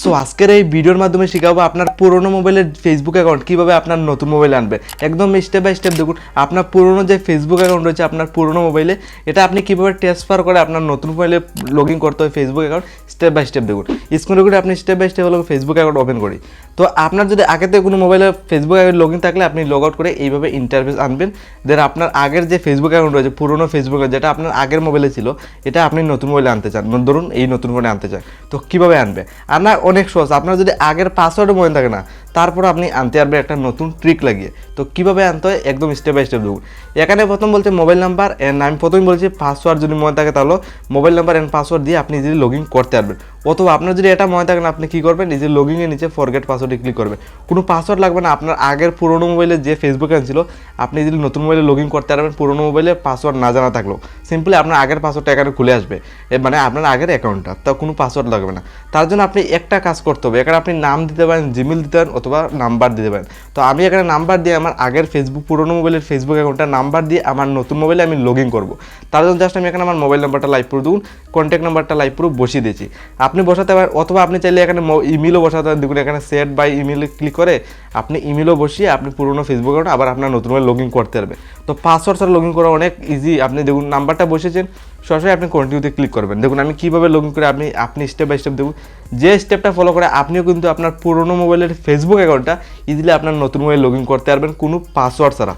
So আজকের এই ভিডিওর মাধ্যমে শেখাবো আপনার পুরোনো মোবাইলের ফেসবুক অ্যাকাউন্ট কীভাবে আপনার নতুন মোবাইলে আনবে। একদম স্টেপ বাই স্টেপ দেখুন, আপনার পুরনো যে ফেসবুক অ্যাকাউন্ট রয়েছে, আপনার পুরোনো মোবাইলে, এটা আপনি কীভাবে ট্রান্সফার করে আপনার নতুন মোবাইলে লগ ইন করতে হয় Facebook account step by step দেখুন। স্ক্রিনে করে আপনি স্টেপ বাই স্টেপ হলো ফেসবুক অ্যাকাউন্ট ওপেন করি। তো আপনার যদি আগে থেকে কোনো মোবাইলে ফেসবুক অ্যাকাউন্ট লগ ইন থাকলে আপনি লগ আউট করে এইভাবে ইন্টারফেস আনবেন। দেন আপনার আগের যে ফেসবুক অ্যাকাউন্ট রয়েছে, পুরোনো ফেসবুক যেটা আপনার আগের মোবাইলে ছিল, এটা আপনি নতুন মোবাইলে আনতে চান। ধরুন এই নতুন ফোনে আনতে চান। তো কীভাবে আনবে? আর না অনেক সহজ। আপনার যদি আগের পাসওয়ার্ডও মনে থাকে না, তারপর আপনি আনতে পারবেন একটা নতুন ট্রিক লাগিয়ে। তো কীভাবে আনতে হয় একদম স্টেপ বাই স্টেপ দেখুন। এখানে প্রথম বলছে মোবাইল নাম্বার অ্যান্ড আমি প্রথমে বলছি পাসওয়ার্ড যদি মনে থাকে তাহলে মোবাইল নাম্বার অ্যান্ড পাসওয়ার্ড দিয়ে আপনি যদি লগ ইন করতে পারবেন। অথবা আপনার যদি এটা মনে থাকে না, আপনি কী করবেন? নিজে লগ ইনের নিচে ফরগেট পাসওয়ার্ডে ক্লিক করবেন। কোনো পাসওয়ার্ড লাগবে না, আপনার আগের পুরোনো মোবাইলে যে ফেসবুক অ্যাকাউন্ট ছিল, আপনি যদি নতুন মোবাইলে লগ ইন করতে পারবেন, পুরোনো মোবাইলে পাসওয়ার্ড না জানা থাকলেও। সিম্পলি আপনার আগের পাসওয়ার্ডটা এখানে খুলে আসবে। মানে আপনার আগের অ্যাকাউন্টটা তা কোনো পাসওয়ার্ড লাগবে না। তার জন্য আপনি একটা কাজ করতে হবে। এখানে আপনি নাম দিতে পারেন জিমেল দিতে পারেন অথবা নাম্বার দিতে পারেন। তো আমি এখানে নাম্বার দিয়ে আমার আগের ফেসবুক পুরোনো মোবাইলের ফেসবুক অ্যাকাউন্টটা নাম্বার দিয়ে আমার নতুন মোবাইলে আমি লগ ইন করব। তার জন্য জাস্ট আমি এখানে আমার মোবাইল নাম্বারটা লাইভ প্রুফ দেখুন কন্ট্যাক্ট নাম্বারটা লাইভ প্রুফ বসিয়ে দিয়েছি। আপনি বসাতে পারেন, অথবা আপনি চাইলে এখানে ইমেলও বসাতে পারেন। দেখুন, এখানে সেট বাই ইমেলে ক্লিক করে আপনি ইমেলও বসিয়ে আপনি পুরনো ফেসবুক অ্যাকাউন্ট আবার আপনার নতুন মোবাইল লগ ইন করতে পারবে তো পাসওয়ার্ড ছাড়া লগ ইন করা অনেক ইজি আপনি দেখুন, নাম্বারটা বসেছেন, সরাসরি আপনি কন্টিনিউতে ক্লিক করবেন। দেখুন, আমি কীভাবে লগ ইন করে আপনি আপনি স্টেপ বাই স্টেপ দেখুন যে স্টেপটা ফলো করে আপনিও কিন্তু আপনার পুরনো মোবাইলের ফেসবুক অ্যাকাউন্টটা ইজিলি আপনার নতুন মোবাইল লগ ইন করতে পারবেন কোনো পাসওয়ার্ড ছাড়া।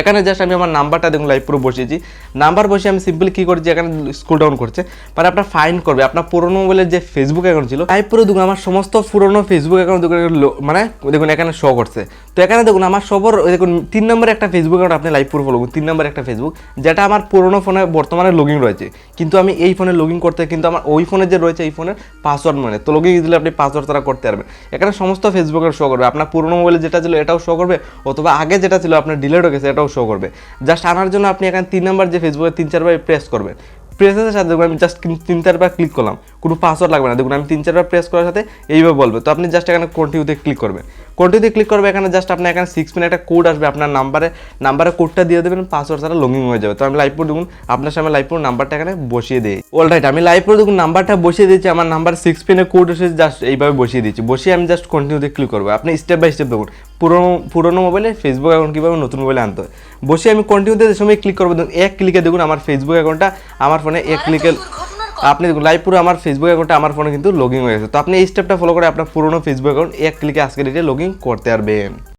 এখানে জাস্ট আমি আমার নাম্বারটা দেখুন লাইভ পুরো বসিয়েছি। নাম্বার বসে আমি সিম্পলি কী করছি, এখানে স্কুল ডাউন করছে। মানে আপনার ফাইন করবে। আপনার পুরোনো মোবাইলের যে ফেসবুক অ্যাকাউন্ট ছিল লাইভ পুরো দেখুন, আমার সমস্ত পুরোনো ফেসবুক অ্যাকাউন্ট মানে দেখুন, এখানে শো করছে। তো এখানে দেখুন, আমার সবর দেখুন, তিন নম্বরে একটা ফেসবুক অ্যাকাউন্ট আপনি লাইভ পুরো ফলো করুন তিন নম্বরে একটা ফেসবুক যেটা আমার পুরোনো ফোনে বর্তমানে লগ রয়েছে। কিন্তু আমি এই ফোনে লগ করতে, কিন্তু আমার ওই ফোনে যে রয়েছে, এই ফোনের পাসওয়ার্ড মানে তো লগ দিলে আপনি পাসওয়ার্ড তারা করতে পারবেন। এখানে সমস্ত ফেসবুকের শো করবে। আপনার পুরোনো মোবাইলে যেটা ছিল, এটাও শো করবে, অথবা আগে যেটা ছিল, আপনার ডিলেট হয়ে গেছে এটাও শো করবে। জাস্ট আনার জন্য আপনি এখানে তিন নাম্বার যে ফেসবুকে তিন, চারবার প্রেস করবেন। প্রেসের সাথে আমি জাস্ট তিন চারবার ক্লিক করলাম। কোনো পাসওয়ার্ড লাগবে না। দেখুন, আমি তিন চারবার প্রেস করার সাথে এইভাবে বলবে। তো আপনি জাস্ট এখানে কন্টিনিউতে ক্লিক করবেন। কন্টিনিউতে ক্লিক করবে, এখানে জাস্ট আপনার এখানে সিক্স পিন একটা কোড আসবে, আপনার নাম্বারে নাম্বারে কোডটা দিয়ে দেবেন পাসওয়ার্ড ছাড়া লঙ্গিং হয়ে যাবে। তো আমি লাইভ দেখুন, আপনার সামনে লাইভ নাম্বারটা এখানে বসিয়ে দিই। অল রাইট আমি লাইভ দেখুন নাম্বারটা বসিয়ে দিয়েছি, আমার নাম্বার সিক্স পিনে কোড এসে জাস্ট এইভাবে বসিয়ে দিচ্ছি বসিয়ে আমি জাস্ট কন্টিনিউতে ক্লিক করব। আপনি স্টেপ বাই স্টেপ দেখুন, পুরোনো পুরোনো মোবাইলে ফেসবুক অ্যাকাউন্ট কীভাবে নতুন মোবাইলে আনতে হয়? বসে আমি কন্টিনিউতে সময় ক্লিক করব, দেখুন, এক ক্লিকে দেখুন, আমার ফেসবুক অ্যাকাউন্টটা আমার ফোনে এক ক্লিকে আপনি লাইভ পুরো আমার ফেসবুক অ্যাকাউন্টে আমার ফোনে কিন্তু লগ ইন হয়ে গেছে। তো আপনি এই স্টেপটা ফলো করে আপনার পুরোনো ফেসবুক অ্যাকাউন্ট এক ক্লিকে আজকে ডেটে লগ ইন করতে পারবেন।